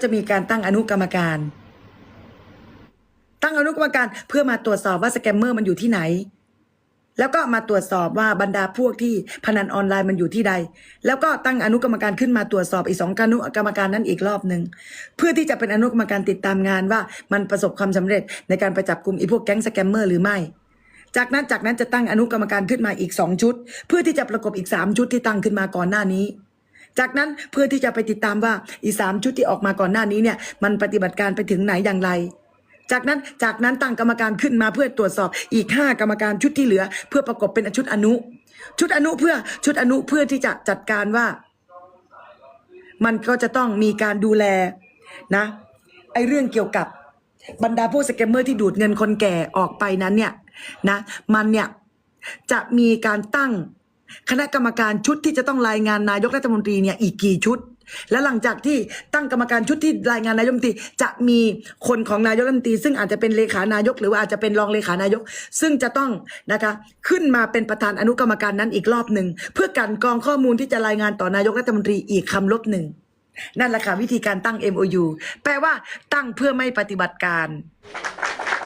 จะมีการตั้งอนุกรรมการ ตั้งอนุกรรมการเพื่อมาตรวจสอบว่าสแกมเมอร์มันอยู่ที่ไหน แล้วก็มาตรวจสอบว่าบรรดาพวกที่พนันออนไลน์มันอยู่ที่ใด แล้วก็ตั้งอนุกรรมการขึ้นมาตรวจสอบอีกสองอนุกรรมการนั้นอีกรอบหนึ่งเพื่อที่จะเป็นอนุกรรมการติดตามงานว่ามันประสบความสำเร็จในการไปจับกลุ่มอีพวกแก๊งสแกมเมอร์หรือไม่ จากนั้นจากนั้นจะตั้งอนุกรรมการขึ้นมาอีกสองชุด เพื่อที่จะประกบอีกสามชุดที่ตั้งขึ้นมาก่อนหน้านี้ จากนั้นเพื่อที่จะไปติดตามว่าอีสามชุดที่ออกมาก่อนหน้านี้เนี่ยมันปฏิบัติการไปถึงไหนอย่างไร จากนั้นจากนั้นตั้งกรรมการขึ้นมาเพื่อตรวจสอบอีกห้ากรรมการชุดที่เหลือ เพื่อประกบเป็นชุดอนุ ชุดอนุเพื่อชุดอนุเพื่อที่จะจัดการว่า มันก็จะต้องมีการดูแลนะไอเรื่องเกี่ยวกับบรรดาพวกสแกมเมอร์ที่ดูดเงินคนแก่ออกไปนั้นเนี่ยนะมันเนี่ยจะมีการตั้ง คณะกรรมการชุดที่จะต้องรายงานนายกรัฐมนตรีเนี่ยอีกกี่ชุด และหลังจากที่ตั้งกรรมการชุดที่รายงานนายกรัฐมนตรีจะมีคนของนายกรัฐมนตรี ซึ่งอาจจะเป็นเลขานายก หรือว่าอาจจะเป็นรองเลขานายก ซึ่งจะต้องนะคะขึ้นมาเป็นประธานอนุกรรมการนั้นอีกรอบหนึ่งเพื่อกันกรองข้อมูลที่จะรายงานต่อนายกรัฐมนตรีอีกคำลบหนึ่งนั่นแหละค่ะวิธีการตั้ง MOU แปลว่าตั้งเพื่อไม่ปฏิบัติการ